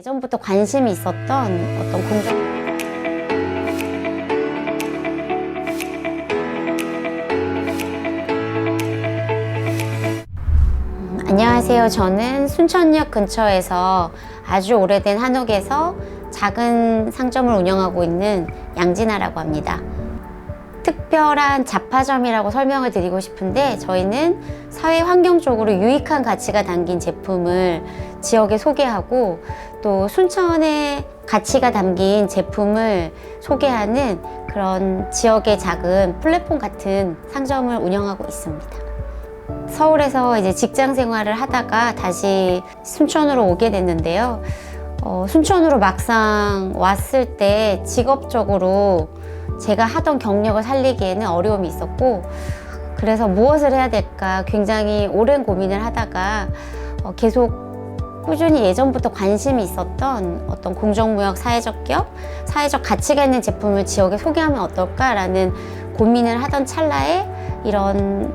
예전부터 관심이 있었던 어떤 공정 음, 안녕하세요. 저는 순천역 근처에서 아주 오래된 한옥에서 작은 상점을 운영하고 있는 양진아라고 합니다. 특별한 잡화점이라고 설명을 드리고 싶은데 저희는 사회 환경적으로 유익한 가치가 담긴 제품을 지역에 소개하고 또 순천의 가치가 담긴 제품을 소개하는 그런 지역의 작은 플랫폼 같은 상점을 운영하고 있습니다. 서울에서 이제 직장 생활을 하다가 다시 순천으로 오게 됐는데요. 어, 순천으로 막상 왔을 때 직업적으로 제가 하던 경력을 살리기에는 어려움이 있었고 그래서 무엇을 해야 될까 굉장히 오랜 고민을 하다가 어, 계속 꾸준히 예전부터 관심이 있었던 어떤 공정무역 사회적 기업, 사회적 가치가 있는 제품을 지역에 소개하면 어떨까라는 고민을 하던 찰나에 이런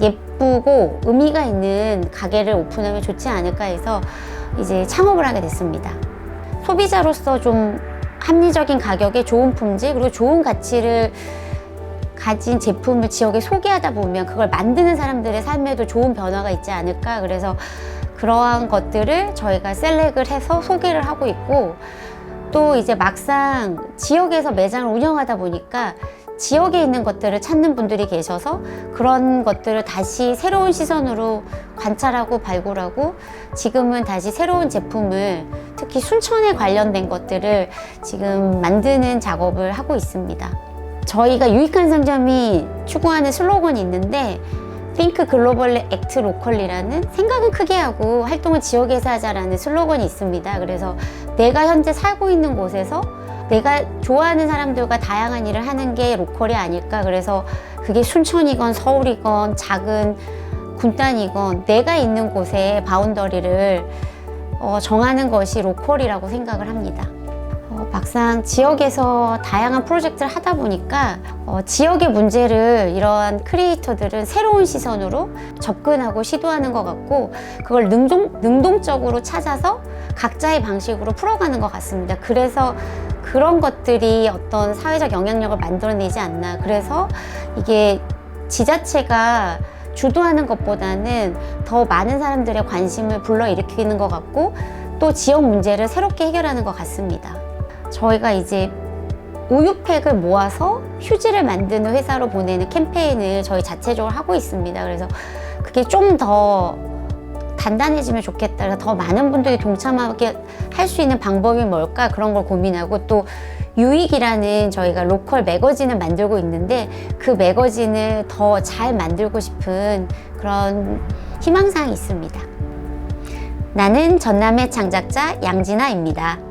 예쁘고 의미가 있는 가게를 오픈하면 좋지 않을까 해서 이제 창업을 하게 됐습니다. 소비자로서 좀 합리적인 가격에 좋은 품질 그리고 좋은 가치를 가진 제품을 지역에 소개하다 보면 그걸 만드는 사람들의 삶에도 좋은 변화가 있지 않을까 그래서 그러한 것들을 저희가 셀렉을 해서 소개를 하고 있고 또 이제 막상 지역에서 매장을 운영하다 보니까 지역에 있는 것들을 찾는 분들이 계셔서 그런 것들을 다시 새로운 시선으로 관찰하고 발굴하고 지금은 다시 새로운 제품을 특히 순천에 관련된 것들을 지금 만드는 작업을 하고 있습니다. 저희가 유익한 상점이 추구하는 슬로건이 있는데 Think Globally Act Locally라는 생각은 크게 하고 활동은 지역에서 하자라는 슬로건이 있습니다. 그래서 내가 현재 살고 있는 곳에서 내가 좋아하는 사람들과 다양한 일을 하는 게 로컬이 아닐까. 그래서 그게 순천이건 서울이건 작은 군단이건 내가 있는 곳에 바운더리를 어, 정하는 것이 로컬이라고 생각을 합니다. 어, 막상 지역에서 다양한 프로젝트를 하다 보니까 어, 지역의 문제를 이러한 크리에이터들은 새로운 시선으로 접근하고 시도하는 것 같고 그걸 능동, 능동적으로 찾아서 각자의 방식으로 풀어가는 것 같습니다. 그래서 그런 것들이 어떤 사회적 영향력을 만들어내지 않나. 그래서 이게 지자체가 주도하는 것보다는 더 많은 사람들의 관심을 불러일으키는 것 같고 또 지역 문제를 새롭게 해결하는 것 같습니다. 저희가 이제 우유팩을 모아서 휴지를 만드는 회사로 보내는 캠페인을 저희 자체적으로 하고 있습니다. 그래서 그게 좀 더 단단해지면 좋겠다. 더 많은 분들이 동참하게 할 수 있는 방법이 뭘까 그런 걸 고민하고 또 유익이라는 저희가 로컬 매거진을 만들고 있는데 그 매거진을 더 잘 만들고 싶은 그런 희망사항이 있습니다. 나는 전남의 창작자 양진아입니다.